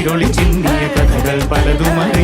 ഇരുളിൽ ചിന്നിയ കഥകൾ പലതുമറി